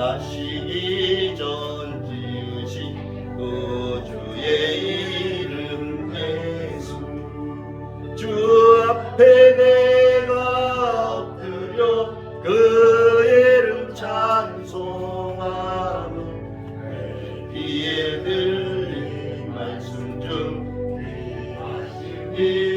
이전 지으신 구주의 이름 예수. 주 앞에 내가 엎드려 그 이름 찬송하며 내 귀에 들린 말씀 중 이름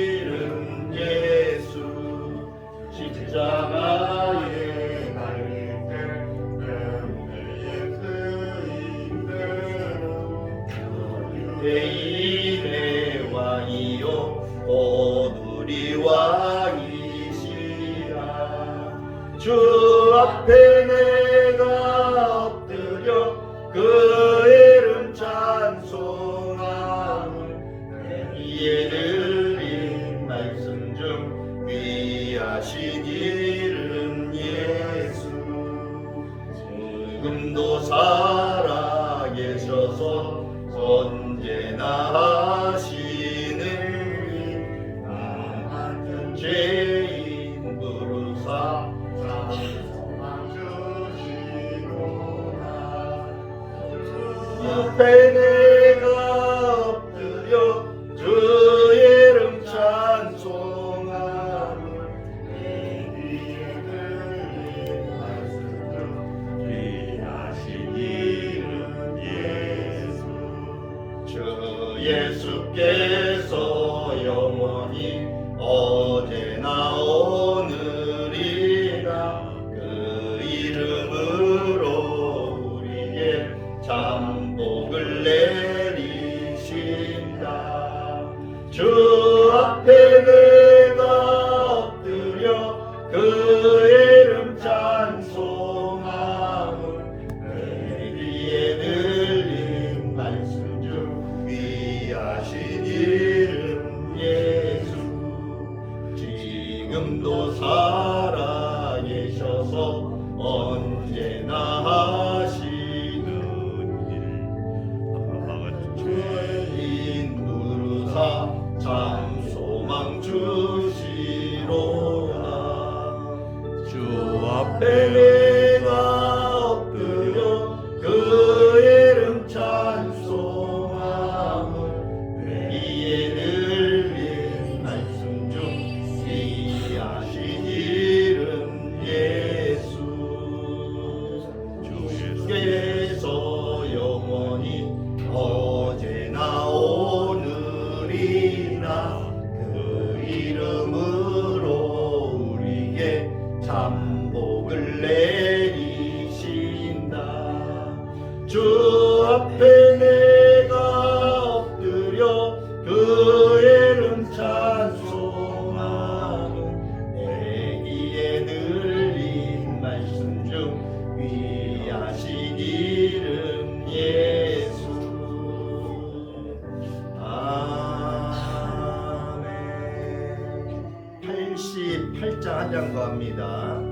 대인의 왕이요 오누리 왕이시라. 주 앞에 내가 엎드려 그 이름 찬송함을 내 귀에 들린 말씀 중 귀하신 이름 예수. 지금도 살 죄인 부르사 찬송하 주시노라. 옆에 주 앞에 내 내가 엎드려 그 이름 찬송함을 내 귀에 들린 말씀 중 귀하신 이름 예수. 주께서 영원히 어제나 오늘이나 그 이름으 주 앞에 내가 엎드려 그 이름 찬송하는 내 귀에 들린 말씀 중 귀하신 이름 예수. 아멘. 88장 한장더 합니다